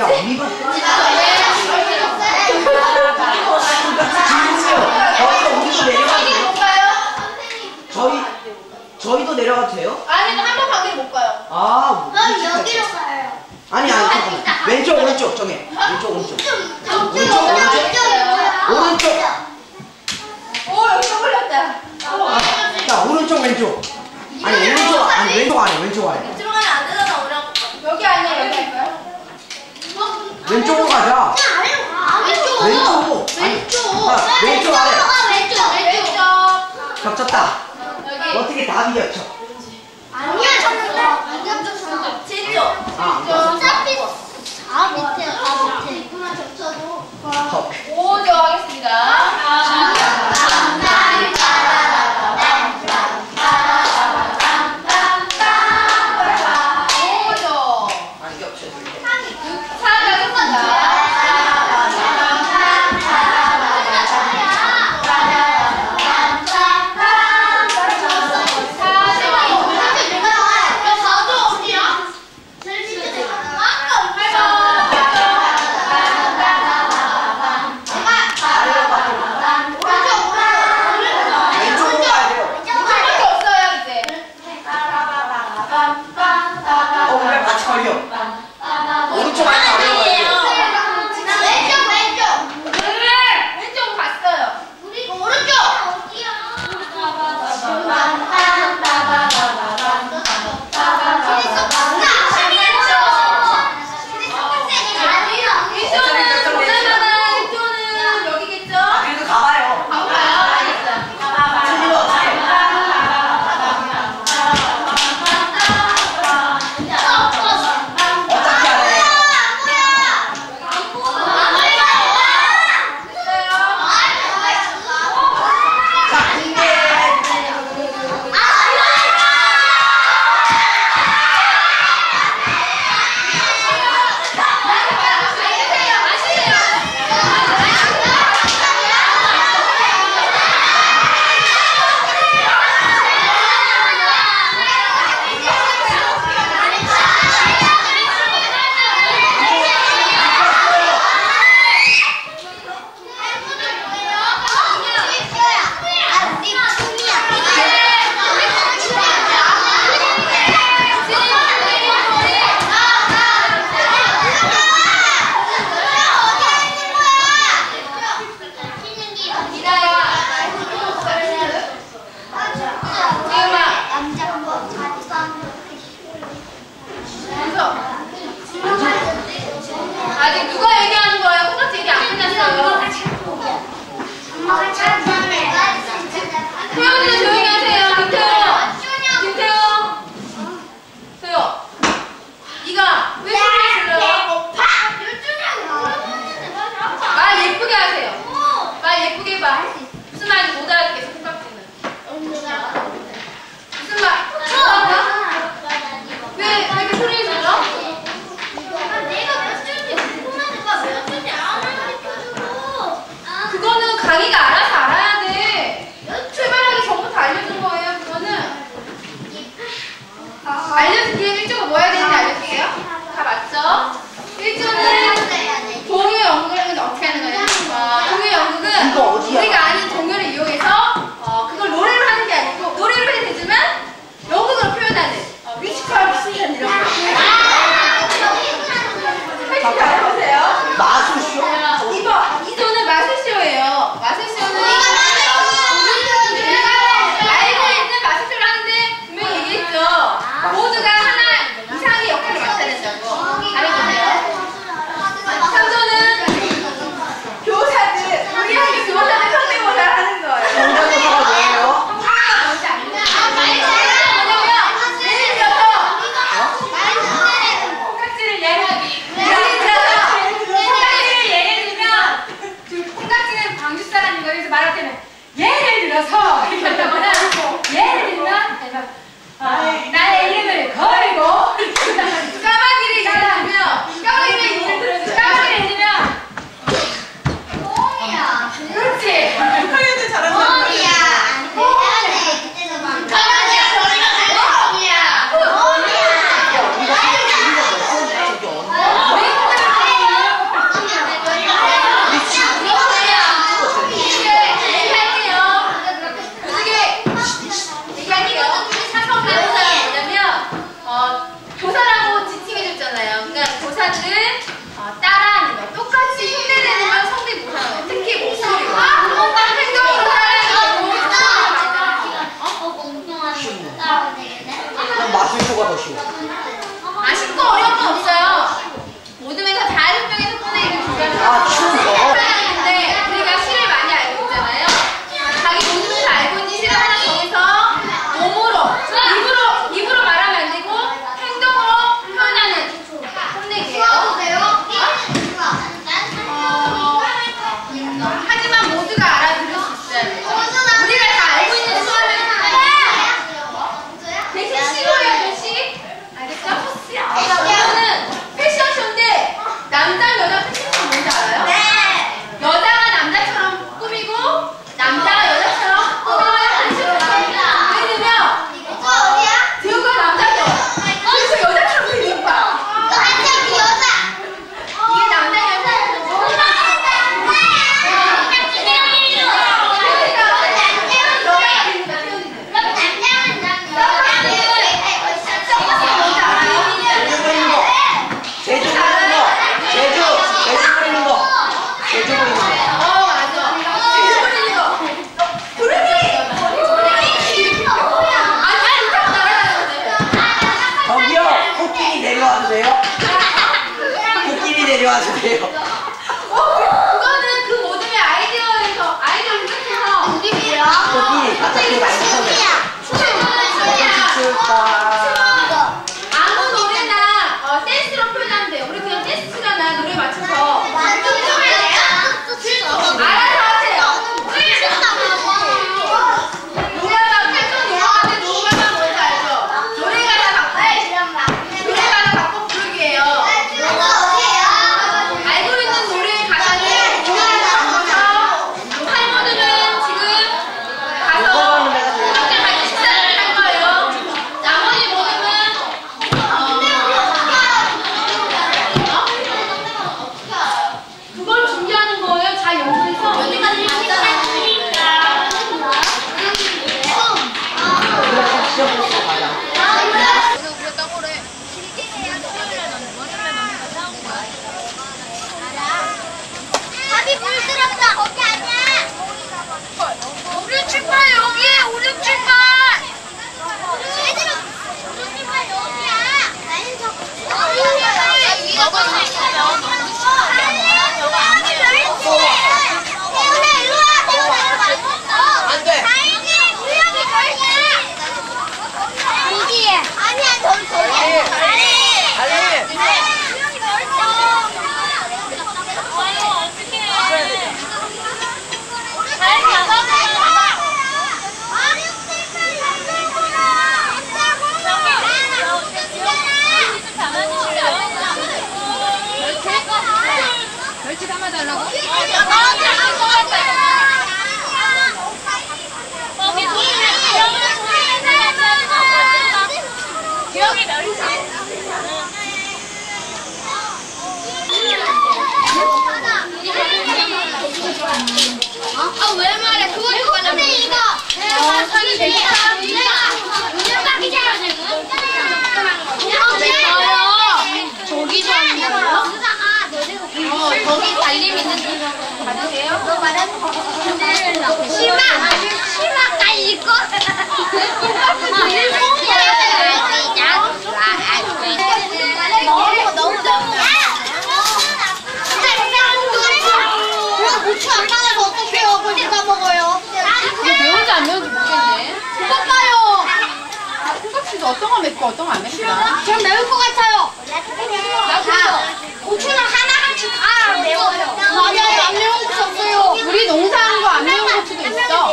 야 언니가 저희도 내려가도 돼요? 아니 한번 가기를 못 가요. 아, 뭐, 아 그럼 여기로 가요. 아니 아니 아, 잠깐만. 왼쪽 오른쪽 정해 왼쪽 오른쪽 왼쪽 오른쪽 오른쪽 오 여기서 걸렸다. 야 오른쪽 왼쪽 왼쪽 아래. 왼쪽 아, 왼쪽. 겹쳤다. 어떻게 다 비겼죠? 아니야, 저는 안 겹쳤어. 아, 7점. 어차피 다 밑에. 말 예쁘게 하세요. 어. 말 예쁘게 봐. Rodrigo! 어, 아왜 말해? 그거 이거 이거. 내가 사는 게 아니야. 알림 있는데 받으세요? 치마! 치마가 있고 너무 너무 너무 고추 안 받아서 어떡해요 그걸 누가 먹어요 이거 매운지 안 매운지 모르겠네 똑같아요 콩깍지도 어떤 거 맵고 어떤 거 안 맵나? 전 매울 것 같아요 아, 나 고추는 하나같이 다 안 매운 거 없어요. 우리 농사한 거 안 매운 고추도 있어.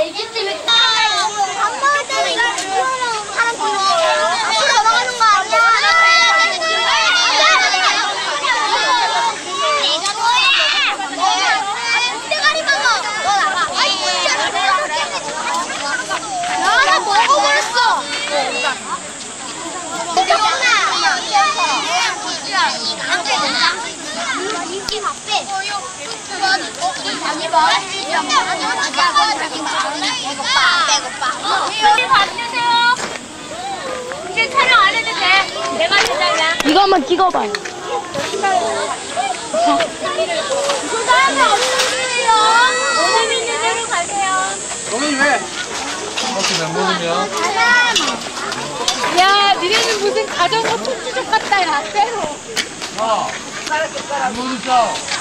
이거 한번 찍어봐요. 그다음에 없으세요. 오늘 있는 대로 가세요. 동현이 왜? 커피 멤버는요? 야, 니네는 무슨 가정법 총주족 같다, 야, 때로. 야, 어. 안 먹으셔.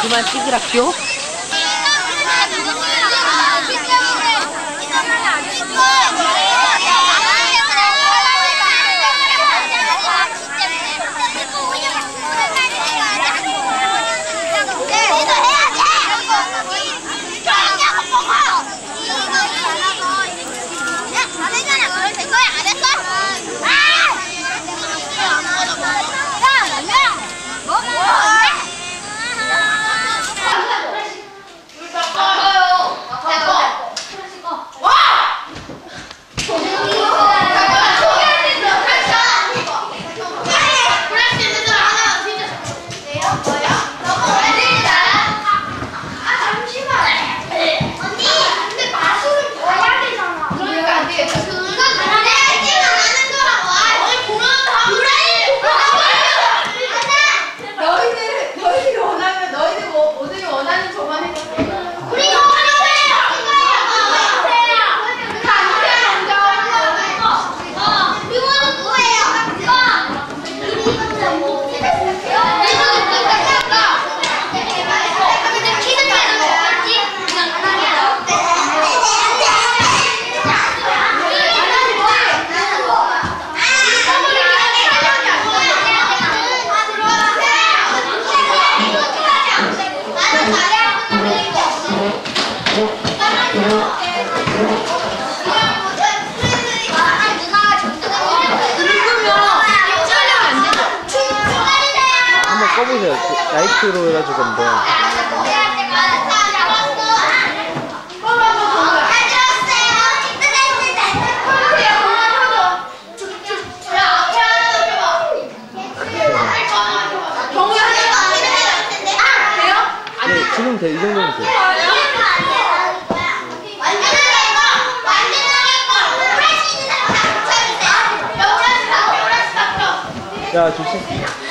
그만 찍으라쇼. 너희들, 너희들이 원하면, 너희들 뭐, 오늘이 원하는 조만 해도 돼. 우리 이거 하려고요. 이거는 뭐예요? 꺼보세요. 그 라이트로 해가지고 한번. 네, 지금 돼. 이 정도면 돼. 야, 조심.